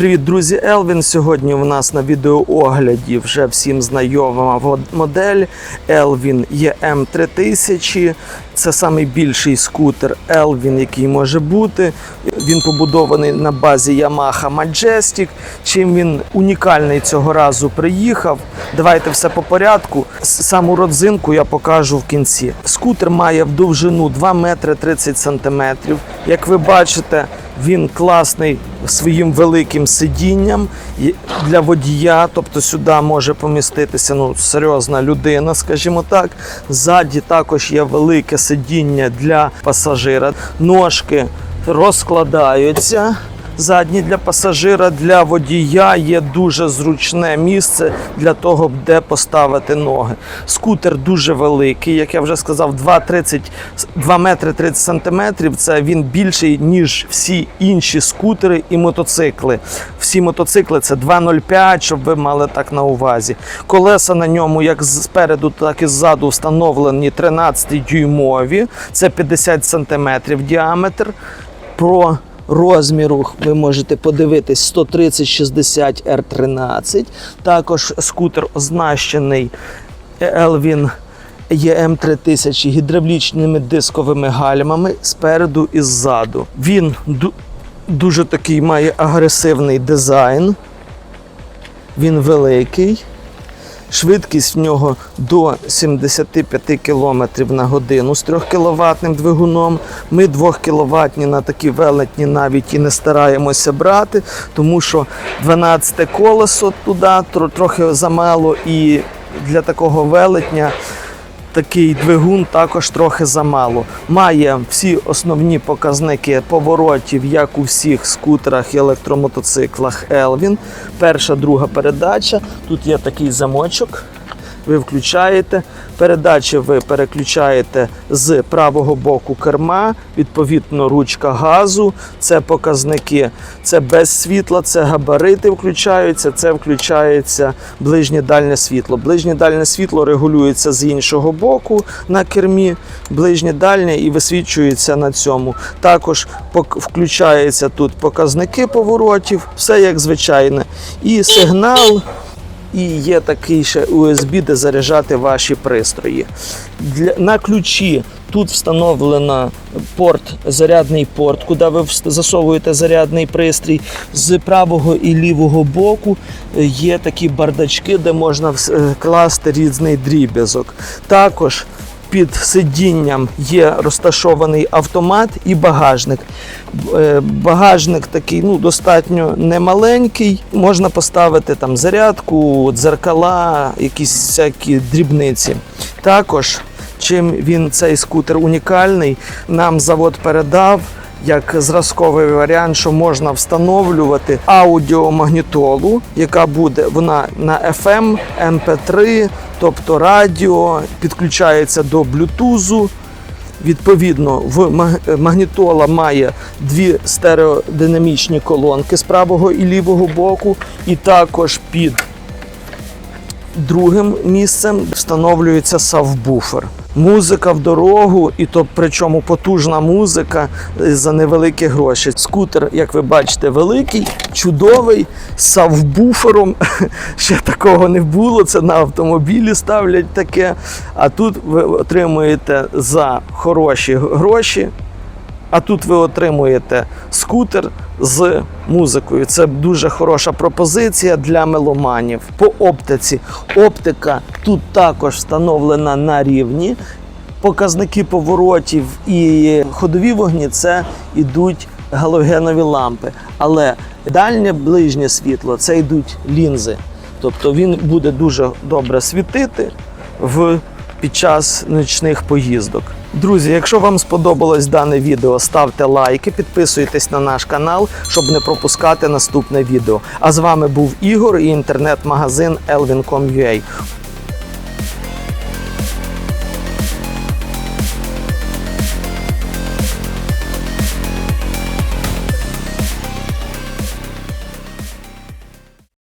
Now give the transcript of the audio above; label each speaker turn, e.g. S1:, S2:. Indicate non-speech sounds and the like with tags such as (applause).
S1: Привіт, друзі! Елвін. Сьогодні у нас на відеоогляді вже всім знайома модель Elvin EM 3000. Це найбільший скутер Elvin, який може бути. Він побудований на базі Yamaha Majestic. Чим він унікальний цього разу приїхав. Давайте все по порядку. Саму родзинку я покажу в кінці. Скутер має в довжину 2 метри 30 сантиметрів. Як ви бачите, він класний своїм великим сидінням для водія, тобто сюди може поміститися ну, серйозна людина, скажімо так. Ззаді також є велике сидіння для пасажира. Ножки розкладаються. Задні для пасажира, для водія є дуже зручне місце для того, де поставити ноги. Скутер дуже великий, як я вже сказав, 2,30 2 метри 30 сантиметрів. Це він більший, ніж всі інші скутери і мотоцикли. Всі мотоцикли це 2,05, щоб ви мали так на увазі. Колеса на ньому, як спереду, так і ззаду, встановлені 13-дюймові, це 50 сантиметрів діаметр. Про розміру ви можете подивитись 130 R13. Також скутер оснащений Elvin EM 3000 гідравлічними дисковими гальмами спереду і ззаду. Він ду- дуже такий має агресивний дизайн. Він великий. Швидкість в нього до 75 км на годину з 3 кВт двигуном. Ми 2 кВт на такі велетні навіть і не стараємося брати, тому що 12 колесо туди трохи замало, і для такого велетня такий двигун також трохи замало. Має всі основні показники поворотів, як у всіх скутерах і електромотоциклах Elvin. Перша, друга передача. Тут є такий замочок. Ви включаєте. Передачі ви переключаєте з правого боку керма, відповідно, ручка газу. Це показники, це без світла, це габарити включаються, це включається ближнє дальнє світло. Ближнє дальнє світло регулюється з іншого боку на кермі, ближнє дальнє і висвічується на цьому. Також включаються тут показники поворотів, все як звичайне. І сигнал. І є такий ще USB, де заряджати ваші пристрої. Для, на ключі тут встановлено порт, зарядний порт, куди ви засовуєте зарядний пристрій. З правого і лівого боку е, є такі бардачки, де можна е, класти різний дріб'язок. Також під сидінням є розташований автомат і багажник. Е, Багажник такий ну, достатньо немаленький. Можна поставити там зарядку, дзеркала, якісь всякі дрібниці. Також, чим він цей скутер унікальний, нам завод передав. Як зразковий варіант, що можна встановлювати аудіомагнітолу, яка буде вона на FM, MP3, тобто радіо, підключається до блютузу. Відповідно, в магнітола має дві стереодинамічні колонки з правого і лівого боку, і також під другим місцем встановлюється савбуфер. Музика в дорогу, і то причому потужна музика е, за невеликі гроші. Скутер, як ви бачите, великий, чудовий, з савбуфером. (laughs) Ще такого не було. Це на автомобілі ставлять таке. А тут ви отримуєте за хороші гроші а тут ви отримуєте скутер з музикою. Це дуже хороша пропозиція для меломанів. По оптиці. Оптика тут також встановлена на рівні. Показники поворотів і ходові вогні це йдуть галогенові лампи. Але дальнє ближнє світло це йдуть лінзи. Тобто він буде дуже добре світити в під час нічних поїздок. Друзі, якщо вам сподобалось дане відео, ставте лайки, підписуйтесь на наш канал, щоб не пропускати наступне відео. А з вами був Ігор і інтернет-магазин elvin.com.ua.